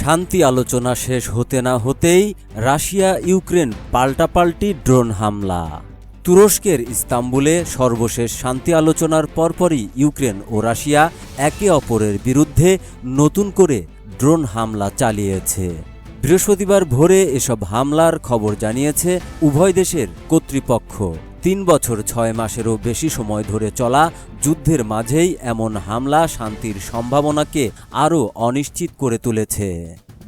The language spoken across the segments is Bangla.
শান্তি আলোচনা শেষ হতে না হতেই রাশিয়া ইউক্রেন পাল্টাপাল্টি ড্রোন হামলা। তুরস্কের ইস্তাম্বুলে সর্বশেষ শান্তি আলোচনার পরপরই ইউক্রেন ও রাশিয়া একে অপরের বিরুদ্ধে নতুন করে ড্রোন হামলা চালিয়েছে। বৃহস্পতিবার ভোরে এসব হামলার খবর জানিয়েছে উভয় দেশের কর্তৃপক্ষ। তিন বছর ছয় মাসেরও বেশি সময় ধরে চলা যুদ্ধের মাঝেই এমন হামলা শান্তির সম্ভাবনাকে আরও অনিশ্চিত করে তুলেছে।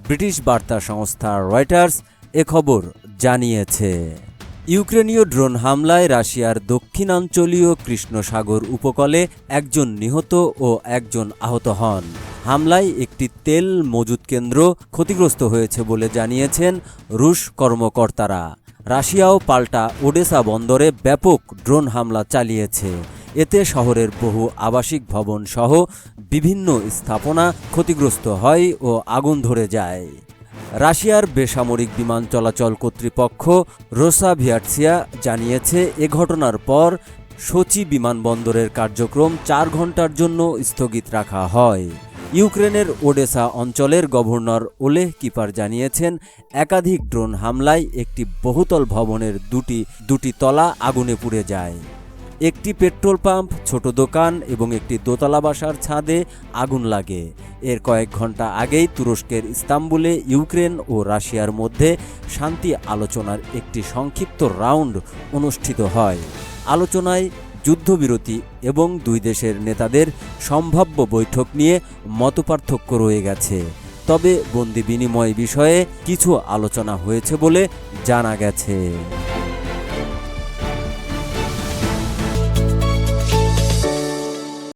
ব্রিটিশ বার্তা সংস্থা রয়টার্স এ খবর জানিয়েছে। ইউক্রেনীয় ড্রোন হামলায় রাশিয়ার দক্ষিণাঞ্চলীয় কৃষ্ণসাগর উপকূলে একজন নিহত ও একজন আহত হন। হামলায় একটি তেল মজুত কেন্দ্র ক্ষতিগ্রস্ত হয়েছে বলে জানিয়েছেন রুশ কর্মকর্তারা। রাশিয়াও পাল্টা ওডেসা বন্দরে ব্যাপক ড্রোন হামলা চালিয়েছে। এতে শহরের বহু আবাসিক ভবন সহ বিভিন্ন স্থাপনা ক্ষতিগ্রস্ত হয় ও আগুন ধরে যায়। রাশিয়ার বেসামরিক বিমান চলাচল কর্তৃপক্ষ রোসা ভিয়াটসিয়া জানিয়েছে, এ ঘটনার পর সোচি বিমানবন্দরের কার্যক্রম চার ঘণ্টার জন্য স্থগিত রাখা হয়। ইউক্রেনের ওডেসা অঞ্চলের গভর্নর ওলেহ কিপার জানিয়েছেন, একাধিক ড্রোন হামলায় একটি বহুতল ভবনের দুটি দুটি তলা আগুনে পুড়ে যায়। একটি পেট্রোল পাম্প, ছোট দোকান এবং একটি দোতলা বাসার ছাদে আগুন লাগে। এর কয়েক ঘণ্টা আগেই তুরস্কের ইস্তাম্বুলে ইউক্রেন ও রাশিয়ার মধ্যে শান্তি আলোচনার একটি সংক্ষিপ্ত রাউন্ড অনুষ্ঠিত হয়। আলোচনায় যুদ্ধবিরতি এবং দুই দেশের নেতাদের সম্ভাব্য বৈঠক নিয়ে মতপার্থক্য রয়ে গেছে। তবে বন্দি বিনিময় বিষয়ে কিছু আলোচনা হয়েছে বলে জানা গেছে।